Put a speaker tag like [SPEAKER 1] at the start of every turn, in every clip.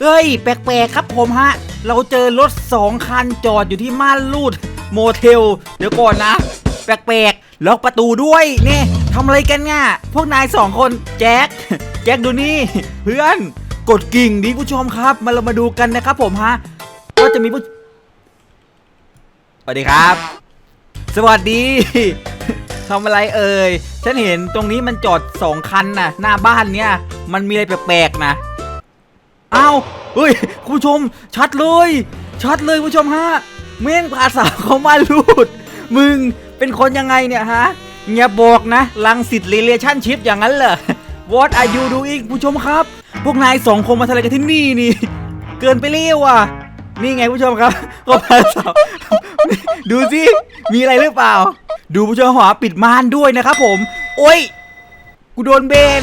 [SPEAKER 1] เฮ้ย แปลกๆครับผมฮะ เราเจอรถสองคันจอดอยู่ที่ม่านรูดโมเทล เดี๋ยวก่อนนะ แปลกๆ ล็อกประตูด้วยนี่ทำอะไรกันง่ะพวกนายสองคนแจ็ค แจ็คดูนี่ เพื่อนกดกิ่งดีผู้ชมครับ มาเรามาดูกันนะครับผมฮะว่าจะมีผู้สวัสดีครับ สวัสดีทำอะไรเอ่ย ฉันเห็นตรงนี้มันจอดสองคันน่ะ หน้าบ้านเนี่ย มันมีอะไรแปลกๆนะ อ้าวเฮ้ยคุณผู้ชมชัดเลย ชัดเลยคุณผู้ชมฮะเม่งภาษาเขามาลูด มึงเป็นคนยังไงเนี่ยฮะอย่าบอกนะลังสิตเรเลชั่นชิพอย่างนั้นเหรอ What are you doing ผู้ชมครับ พวกนายสองคนมาทำอะไรกันที่นี่นี่ เกินไปเรียวอะ นี่ไงผู้ชมครับก็พาสาดูสิ มีอะไรหรือเปล่า ดูผู้ชมหอปิดม่านด้วยนะครับผม โอ้ย กูโดนเบน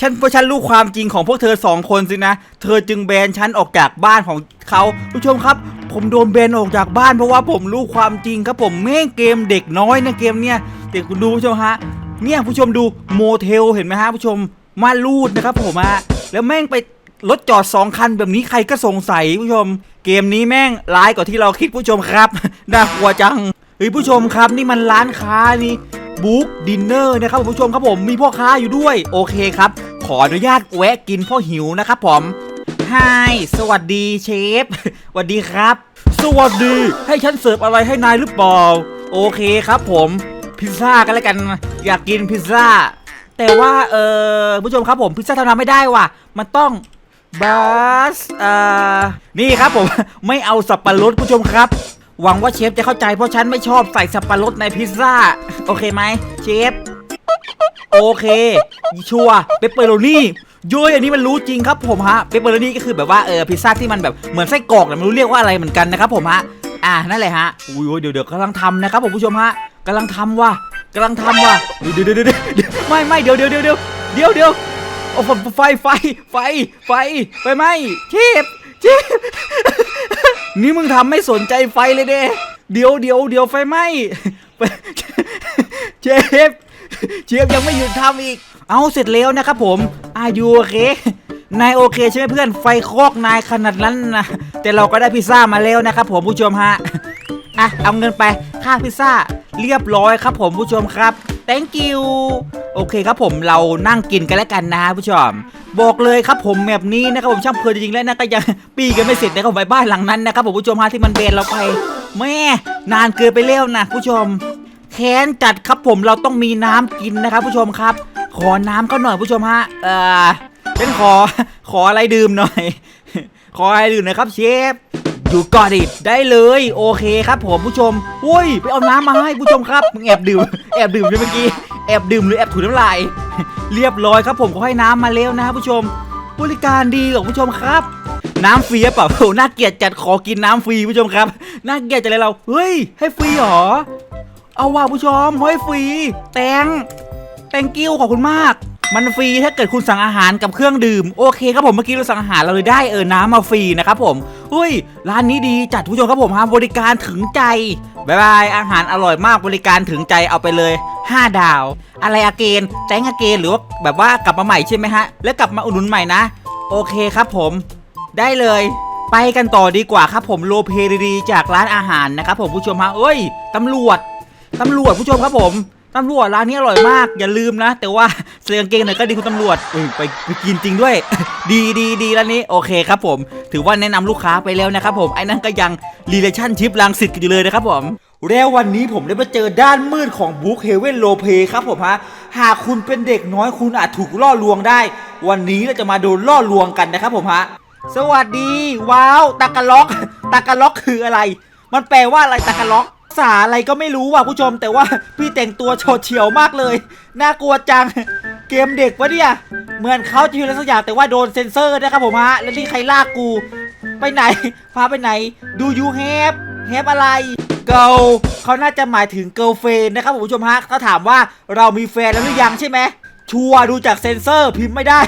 [SPEAKER 1] ฉันเพราะฉันรู้ความจริงของพวกเธอสองคนสินะ เธอจึงแบนฉันออกจากบ้านของเขาผู้ชมครับ ผมโดนแบนออกจากบ้านเพราะว่าผมรู้ความจริงครับผมแม่งเกมเด็กน้อยนะเกมเนี้ยเด็กคุณดูผู้ชมฮะ เนี่ยผู้ชมดูโมเทลเห็นไหมฮะผู้ชมมาลูดนะครับผมฮะแล้วแม่งไปรถจอดสองคันแบบนี้ใครก็สงสัยผู้ชม เกมนี้แม่งร้ายกว่าที่เราคิดผู้ชมครับน่ากลัวจังเฮ้ยผู้ชมครับนี่มันร้านค้านี่ บุ๊กดินเนอร์นะครับคุณผู้ชมครับผมมีพ่อค้าอยู่ด้วย โอเคครับ ขออนุญาตแวะกินพ่อหิวนะครับผมไฮสวัสดีเชฟสวัสดีครับ สวัสดีให้ฉันเสิร์ฟอะไรให้นายหรือเปล่า โอเคครับผมพิซซ่ากันแล้วกันอยากกินพิซซ่าแต่ว่าเออผู้ชมครับผมพิซซ่าทำไม่ได้ว่ะ มันต้องบัสเอ่อนี่ครับผมไม่เอาสับปะรดผู้ชมครับ หวังว่าเชฟจะเข้าใจเพราะฉันไม่ชอบใส่สับปะรดในพิซซ่า โอเคไหมเชฟ โอเค ชัวร์เปปเปอโรนี่ย้ยอันนี้มันรู้จริงครับผมฮะเปปเปอโรนี่ก็คือแบบว่าเออพิซซ่าที่มันแบบเหมือนไส้กรอกแต่ไม่รู้เรียกว่าอะไรเหมือนกันนะครับผมฮะอ่านั่นแหละฮะอุ้ยเดี๋ยวเดี๋ยวกำลังทำนะครับผมผู้ชมฮะกำลังทำว่ะกำลังทำว่ะเดี๋ยวเดี๋ยวเดี๋ยวไม่ไม่เดี๋ยวเดี๋ยวเดี๋ยวเดี๋ยวเดี๋ยวเดี๋ยวโอ้ไฟไฟไฟไฟไฟไหมเชฟเชฟ นี่มึงทำไม่สนใจไฟเลยเด้เดี๋ยวเดี๋ยวเดี๋ยวไฟไหมเชฟเชฟยังไม่หยุดทำอีก เอาเสร็จแล้วนะครับผมอายุโอเคนายโอเคใช่ไหมเพื่อนไฟคอกนายขนาดนั้นนะแต่เราก็ได้พิซซ่ามาแล้วนะครับผมผู้ชมฮะอะเอาเงินไปค่าพิซซ่าเรียบร้อยครับผมผู้ชมครับ thank you โอเคครับผมเรานั่งกินกันแล้วกันนะผู้ชมบอกเลยครับผมแบบนี้นะครับผมช่างเพลินจริงๆแล้วนะก็ยังปีกันไม่เสร็จนะครับผมไปบ้านหลังนั้นนะครับผมผู้ชมฮะที่มันเบนเราไปแม่นานเกินไปแล้วนะผู้ชมแค้นจัดครับผมเราต้องมีน้ำกินนะครับผู้ชมครับ ขอน้ำก็หน่อยผู้ชมฮะเออฉันขอขออะไรดื่มหน่อย ขออะไรดื่มน่อยครับเชฟ อยู่ก่อนดิได้เลยโอเคครับผมผู้ชมอุ้ยไปเอาน้ำมาให้ผู้ชมครับมึงแอบดื่มแอบดื่มใช่เมื่อกี้แอบดื่มหรือแอบถูน้ำลายเรียบร้อยครับผมเขาให้น้ำมาแล้วนะครับผู้ชม บริการดีของผู้ชมครับ น้ำฟรีเปล่าโอ้หน่าเกลียดจัดขอกินน้ำฟรีผู้ชมครับน่าเกลียดจัดเลยเราเฮ้ยให้ฟรีเหรอเอาว่าผู้ชมเฮ้ฟรีแตงแตงกิ้วขอบคุณมากมันฟรีถ้าเกิดคุณสั่งอาหารกับเครื่องดื่มโอเคครับผมเมื่อกี้เราสั่งอาหารเราเลยได้เออน้ำมาฟรีนะครับผม เฮ้ย ร้านนี้ดีจัดผู้ชมครับผมฮะบริการถึงใจบายบายอาหารอร่อยมากบริการถึงใจเอาไปเลย 5 ดาว อะไรอาเกนแตงอาเกนหรือว่าแบบว่ากลับมาใหม่ใช่ไหมฮะ แล้วกลับมาอุดหนุนใหม่นะ โอเคครับผมได้เลย ไปกันต่อดีกว่าครับผมโลเพดีๆจากร้านอาหารนะครับผมผู้ชมฮะเอ้ยตำรวจตำรวจผู้ชมครับผม ตำรวจร้านนี้อร่อยมาก อย่าลืมนะ แต่ว่าเสียงเกงหน่อยก็ดีคุณตำรวจเออไปไปกินจริงด้วย ดีดีดีร้านนี้โอเคครับผม ถือว่าแนะนำลูกค้าไปแล้วนะครับผมไอ้นั่นก็ยังรีเลชั่นชิพลังสิตกันอยู่เลยนะครับผมแล้ววันนี้ผมได้มาเจอด้านมืดของบุ๊กเฮเว่นโลเ y ครับผมฮะหากคุณเป็นเด็กน้อยคุณอาจถูกล่อลวงได้ วันนี้เราจะมาโดนล่อลวงกันนะครับผมฮะสวัสดี ว้าวตากะล็อกตากะล็อกคืออะไร มันแปลว่าอะไรตากะล็อก ษาอะไรก็ไม่รู้ว่ะผู้ชม แต่ว่าพี่แต่งตัวโฉดเฉียวมากเลย น่ากลัวจังเกมเด็กวะเนี่ย เหมือนเขาจะอยู่ในสักอย่างแต่ว่าโดนเซ็นเซอร์นะครับผมฮะแล้วนี่ใครลากกู ไปไหน พาไปไหน ดูยูแฮปแฮปอะไรเกิลเขาน่าจะหมายถึงเกิลเฟนนะครับผมผู้ชมฮะเขาถามว่าเรามีแฟนแล้วหรือยังใช่ไหมชัวร์ดูจากเซ็นเซอร์พิมพ์ไม่ได้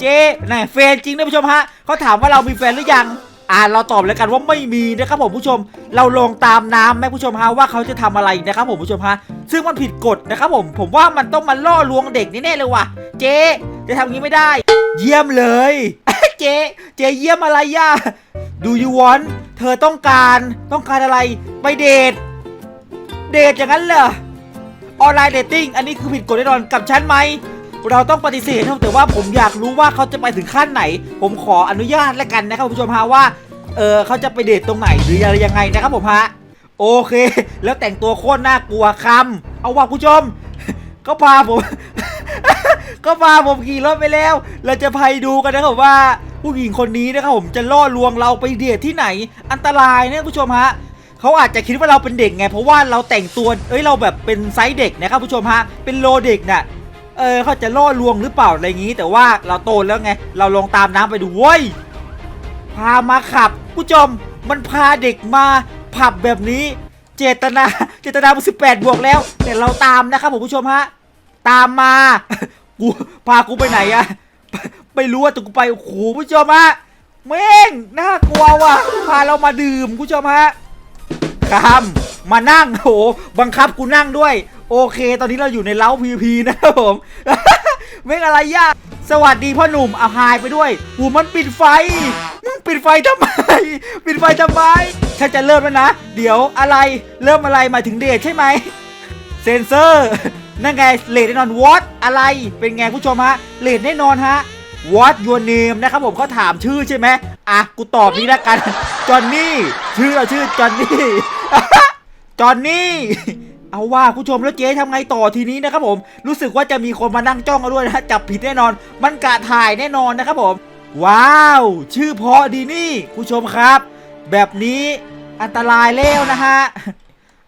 [SPEAKER 1] เจ๊น่ะแฟนจริงนะผู้ชมฮะเขาถามว่าเรามีแฟนหรือยัง อ่าเราตอบแล้วกันว่าไม่มีนะครับผมผู้ชม เราลองตามน้ำไหมผู้ชมฮะว่าเขาจะทำอะไรนะครับผมผู้ชมฮะซึ่งมันผิดกฎนะครับผมผมว่ามันต้องมาล่อลวงเด็กแน่ๆเลยว่ะ เจ๊จะทำอย่างนี้ไม่ได้ เยี่ยมเลย เจ๊เจ๊เยี่ยมอะไรย่าดูยูวอนเธอต้องการต้องการอะไรไปเดทเดทอย่างนั้นเหรอออนไลน์เดทติ้งอันนี้คือผิดกฎแน่นอนกับฉันไหม เราต้องปฏิเสธนะครับแต่ว่าผมอยากรู้ว่าเขาจะไปถึงขั้นไหน ผมขออนุญาตแล้วกันนะครับคุณผู้ชมฮะว่าเออเขาจะไปเดทตรงไหนหรืออะไรยังไงนะครับผมฮะโอเค แล้วแต่งตัวโคตรน่ากลัวคำเอาว่าคุณผู้ชมก็พาผมก็พาผมขี่รถไปแล้ว เราจะไปดูกันนะครับว่าผู้หญิงคนนี้นะครับผมจะล่อลวงเราไปเดทที่ไหน อันตรายนะคุณผู้ชมฮะเขาอาจจะคิดว่าเราเป็นเด็กไง เพราะว่าเราแต่งตัว เอ้ยเราแบบเป็นไซส์เด็กนะครับผู้ชมฮะ เป็นโลเด็กน่ะ เออเขาจะล่อลวงหรือเปล่าอะไรอย่างนี้ แต่ว่าเราโตแล้วไง เราลงตามน้ำไปดูเว้ยพามาขับ ผู้ชมมันพาเด็กมาผับแบบนี้ เจตนาเจตนาสิบแปดบวกแล้ว แต่เราตามนะครับผมผู้ชมฮะตามมากูพากูไปไหนอะไม่รู้ว่าแต่กูไปโอ้โหผู้ชมฮะแม่งน่ากลัวว่ะพาเรามาดื่มผู้ชมฮะครับมานั่งโหบังคับกูนั่งด้วย โอเค ตอนนี้เราอยู่ในเล้าพีพีนะครับผมเม่อะไรยาก สวัสดีพ่อหนุ่มเอาหายไปด้วยหูมันปิดไฟมึงปิดไฟทำไม ปิดไฟทำไมฉันจะเริ่มแล้วนะ เดี๋ยวอะไรเริ่มอะไรมาถึงเดทใช่ไหมเซนเซอร์นั่นไงเลดแน่นอนวอตอะไรเป็นไงผู้ชมฮะเลดแน่นอนฮะ What your name นะครับผมเขาถามชื่อใช่ไหมอะกูตอบนี้แล้วกันจอห์นนี่ชื่อเราชื่อจอห์นนี่จอห์นนี่ เอาว่าผู้ชมแล้วเจ๊ทำไงต่อทีนี้นะครับผม รู้สึกว่าจะมีคนมานั่งจ้องกันด้วยนะจับผิดแน่นอน มันกะถ่ายแน่นอนนะครับผม ว้าว ชื่อเพราะดีนี่ผู้ชมครับ แบบนี้อันตรายแล้วนะฮะ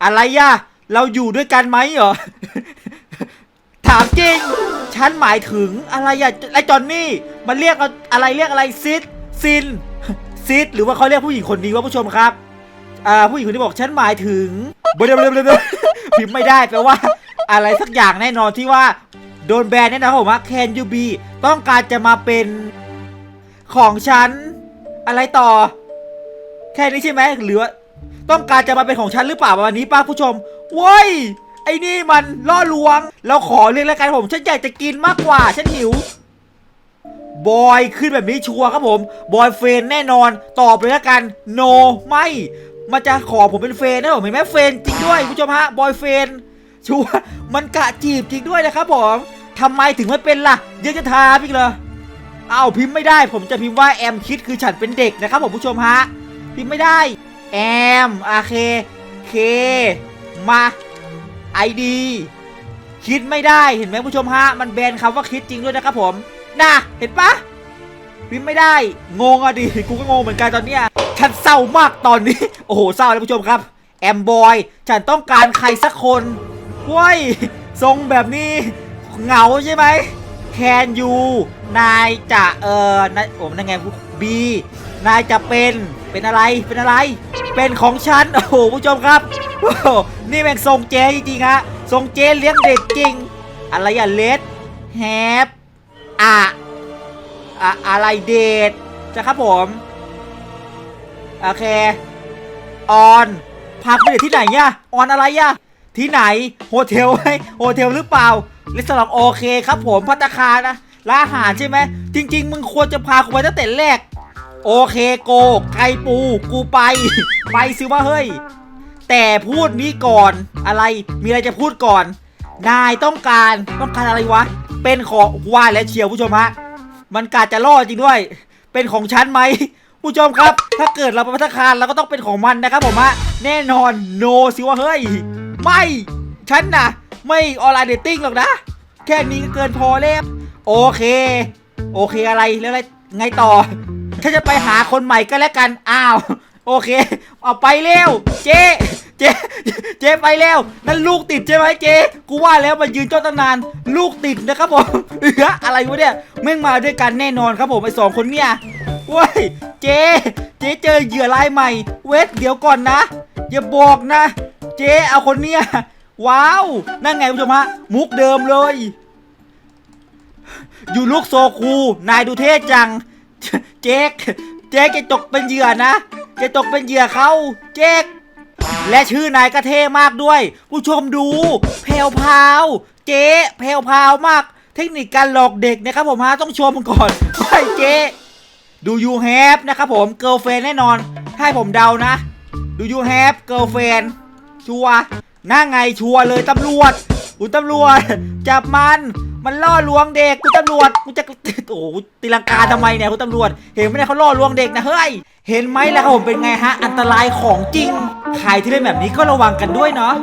[SPEAKER 1] อะไรย่ะเราอยู่ด้วยกันไหมเหรอถามจริง ฉันหมายถึงอะไรอะไอจอนนี่ มันเรียกเอาอะไรเรียกอะไรซิดซินซิดหรือว่าเขาเรียกผู้หญิงคนนี้ว่าผู้ชมครับ อ่าผู้หญิงคนนี้บอกฉันหมายถึงเบลเบลเบล พิมพ์ไม่ได้แปลว่า อะไรสักอย่างแน่นอนที่ว่าโดนแบนแน่นอนผมว่า Can you be ต้องการจะมาเป็นของฉัน อะไรต่อ แค่นี้ใช่ไหมหรือว่าต้องการจะมาเป็นของฉันหรือเปล่าวันนี้ป้าผู้ชมว้ยไอ้นี่มันล่อลวง เราขอเรียกแล้วกันผม ฉันอยากจะกินมากกว่า ฉันหิว บอยขึ้นแบบนี้ชัวร์ครับผม บอยเฟนแน่นอน ตอบเลยแล้วกัน no ไม่ มันจะขอผมเป็นเฟนนะผมเห็นไหมเฟนจริงด้วยคุณผู้ชมฮะบอยเฟนชัวมันกะจีบจริงด้วยนะครับผมทำไมถึงไม่เป็นล่ะยังจะทาพี่เหรออ้าพิมพ์ไม่ได้ ผมจะพิมพ์ว่าแอมคิดคือฉันเป็นเด็กนะครับผมผู้ชมฮะพิมพ์ไม่ได้แอมโอเคเคมาไอดีคิดไม่ได้เห็นไหมผู้ชมฮะมันแบนคำว่าคิดจริงด้วยนะครับผมน่ะเห็นปะพิมพ์ไม่ได้งงอะดิกูก็งงเหมือนกันตอนเนี้ย ฉันเศร้ามากตอนนี้ โอ้โหเศร้าเลยผู้ชมครับแอมบอยฉันต้องการใครสักคนว้ยทรงแบบนี้เหงาใช่ไหม Can you นายจะเอ่อนายผมนั่นไงบีนายจะเป็นเป็นอะไรเป็นอะไร เป็นของฉันโอ้โหผู้ชมครับนี่แม่งทรงเจจริงๆฮะทรงเจเลี้ยงเด็กจริง อะไรอย่าเลดแฮปอะอะอะไรเดทจะครับผม โอเค ออนพาไปเดทที่ไหนเ่ยออนอะไรอะที่ไหน โฮเทลไหมโฮเทลหรือเปล่ารีสอร์ทโอเคครับผมพัตตาคานะร้านอาหารใช่ไหม จริง ๆ มึงควรจะพากูไปตั้งแต่แรก โอเคโก ไก่ปู กูไป ไปสิว่าเฮ้ย แต่พูดนี้ก่อนอะไร มีอะไรจะพูดก่อน นายต้องการต้องการอะไรวะ เป็นของว่าและเชียวผู้ชมฮะ มันกาจะล่อจริงด้วย เป็นของฉันไหม ผู้ชมครับ ถ้าเกิดเราไปพัตตาคารเราก็ต้องเป็นของมันนะครับผมฮะแน่นอนโนสิว่าเฮ้ย ไม่ฉันนะไม่ออนไลน์เดทติ้งหรอกนะ แค่นี้ก็เกินพอแล้วโอเค โอเคอะไรแล้วอะไรไงต่อฉันจะไปหาคนใหม่ก็แล้วกันอ้าวโอเค เอาไปเร็ว เจ๊เจ๊เจ๊ไปแล้วนั่นลูกติดใช่ไหมเจ๊กูว่าแล้วมายืนจ้องตั้งนาน ลูกติดนะครับผมเอออะไรวะเนี่ยแม่งมาด้วยกันแน่นอนครับผมไอ้สองคนเนี่ย ว้ยเจ๊เจ๊เจอเหยื่อรายใหม่ เวทเดี๋ยวก่อนนะ อย่าบอกนะ เจ๊เอาคนเนี้ยว้าว นั่นไงผู้ชมฮะ มุกเดิมเลย อยู่ลูกโซคู นายดูเท่จัง เจ๊กเจ๊จะตกเป็นเหยื่อนะ จะตกเป็นเหยื่อเขาเจ๊กและชื่อนายก็เท่มากด้วย ผู้ชมดูแพรวพาวเจ๊แพรวพาวมาก เทคนิคการหลอกเด็กนะครับผมฮะต้องชมก่อนใช่เจ๊ ดูยูแฮปนะครับผมเกิ l ลเฟนแน่นอน ให้ผมเดานะดูยูแฮปเกิ l ลเฟนชัวหน้าไงชัวเลยตำรวจคุณตำรวจ จับมัน มันล่อลวงเด็กคุณตำรวจกูจะโอ้ตีลังกาทำไมเนี่ยคุณตำรวจ เห็นไหมเนี่ยเขาล่อลวงเด็กนะเฮ้ย เห็นไหมล่ะครับผมเป็นไงฮะ อันตรายของจริง ใครที่เล่นแบบนี้ก็ระวังกันด้วยเนาะ